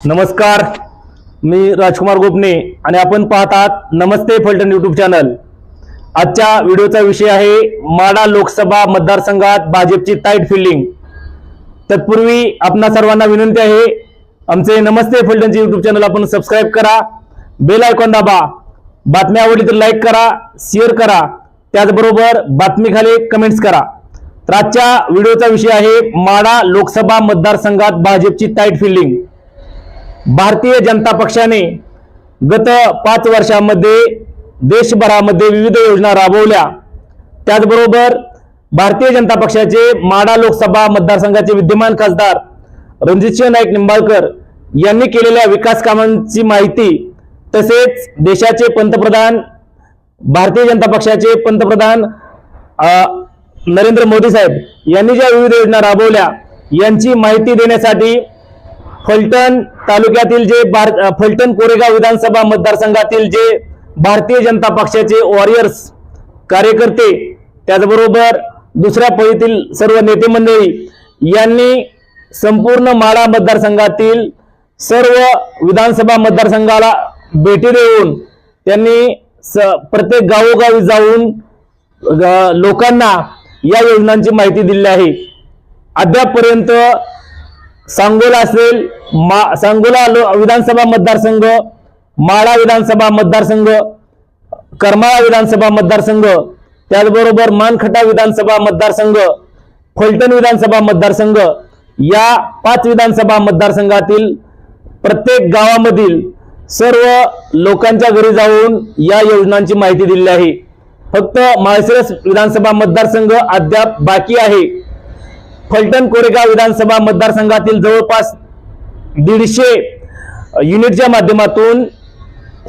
नमस्कार. मी राजकुमार गोपने आणि आपण पाहतात नमस्ते फलटण यूट्यूब चॅनल आजच्या व्हिडिओचा विषय आहे माडा लोकसभा मतदारसंघात भाजपची टाईट फिल्डिंग तत्पूर्वी आपणा सर्वांना विनंती आहे आमचे नमस्ते फलटणचे यूट्यूब चॅनल आपण सबस्क्राईब करा बेल आयकॉन दाबा बातमी आवडली तर लाईक करा शेअर करा त्याचबरोबर बातमीखाली कमेंट्स करा. तर आजच्या व्हिडिओचा विषय आहे माडा लोकसभा मतदारसंघात भाजपची टाईट फिल्डिंग भारतीय जनता पक्षाने गत पाच वर्षामध्ये देशभरामध्ये विविध योजना राबवल्या. त्याचबरोबर भारतीय जनता पक्षाचे माडा लोकसभा मतदारसंघाचे विद्यमान खासदार रणजितसिंह नाईक निंबाळकर यांनी केलेल्या विकास कामांची माहिती तसेच देशाचे पंतप्रधान भारतीय जनता पक्षाचे पंतप्रधान नरेंद्र मोदी साहेब यांनी ज्या विविध योजना राबवल्या यांची माहिती देण्यासाठी फलटण तालुक्यातील जे भार फलटण कोरेगाव विधानसभा मतदारसंघातील जे भारतीय जनता पक्षाचे वॉरियर्स कार्यकर्ते त्याचबरोबर दुसऱ्या फळीतील सर्व नेते मंडळी यांनी संपूर्ण माळा मतदारसंघातील सर्व विधानसभा मतदारसंघाला भेटी देऊन त्यांनी स प्रत्येक गावोगावी जाऊन लोकांना या योजनांची माहिती दिली आहे. अद्यापपर्यंत सांगोला असेल मा सांगोला लो- विधानसभा मतदारसंघ माळा विधानसभा मतदारसंघ करमाळा विधानसभा मतदारसंघ त्याचबरोबर मानखटा विधानसभा मतदारसंघ फलटण विधानसभा मतदारसंघ या पाच विधानसभा मतदारसंघातील प्रत्येक गावामधील सर्व लोकांच्या घरी जाऊन या योजनांची माहिती दिली आहे. फक्त माळशिरस विधानसभा मतदारसंघ अद्याप बाकी आहे. फलटण कोरेगाव विधानसभा मतदारसंघातील जवळपास दीडशे युनिटच्या माध्यमातून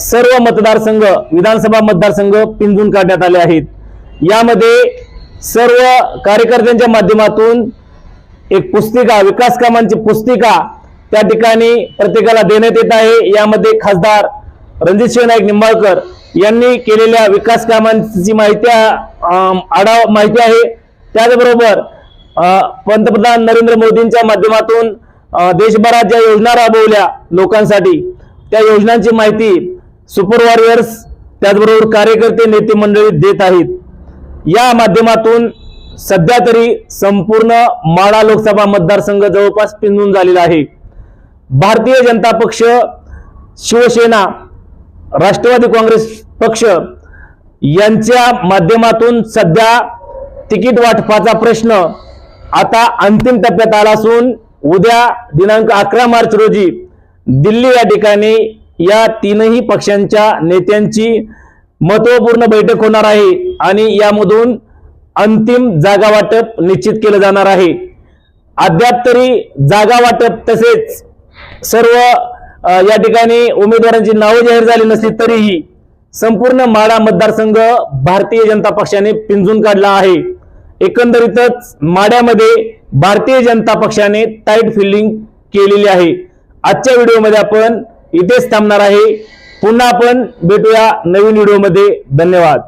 सर्व मतदारसंघ विधानसभा मतदारसंघ पिंजून काढण्यात आले आहेत. यामध्ये सर्व कार्यकर्त्यांच्या माध्यमातून एक पुस्तिका विकास कामांची पुस्तिका त्या ठिकाणी प्रत्येकाला देण्यात येत आहे. यामध्ये खासदार रणजितसिंह नाईक निंबाळकर यांनी केलेल्या विकास कामांची माहिती आढावा माहिती आहे त्याचबरोबर पंतप्रधान नरेंद्र मोदींच्या माध्यमातून देशभरात ज्या योजना राबवल्या लोकांसाठी त्या योजनांची माहिती सुपर वॉरियर्स त्याचबरोबर कार्यकर्ते नेते मंडळी देत आहेत. या माध्यमातून सध्या तरी संपूर्ण माडा लोकसभा मतदारसंघ जवळपास पिंजून झालेला आहे. भारतीय जनता पक्ष शिवसेना राष्ट्रवादी काँग्रेस पक्ष यांच्या माध्यमातून सध्या तिकीट वाटपाचा प्रश्न आता अंतिम टप्प्यात आला असून उद्या दिनांक अकरा मार्च रोजी दिल्ली या ठिकाणी या तीनही पक्षांच्या नेत्यांची महत्त्वपूर्ण बैठक होणार आहे आणि यामधून अंतिम जागा वाटप निश्चित केलं जाणार आहे. अद्याप तरी जागा वाटप तसेच सर्व या ठिकाणी उमेदवारांची नावं जाहीर झाली नसली तरीही संपूर्ण माडा मतदारसंघ भारतीय जनता पक्षाने पिंजून काढला आहे. एकंदरीतच माड्यामध्ये भारतीय जनता पक्षाने टाईट फिल्डिंग केलेली आहे. आजच्या व्हिडिओमध्ये आपण इथेच थांबणार आहे. पुन्हा आपण भेटूया नवीन व्हिडिओमध्ये. धन्यवाद.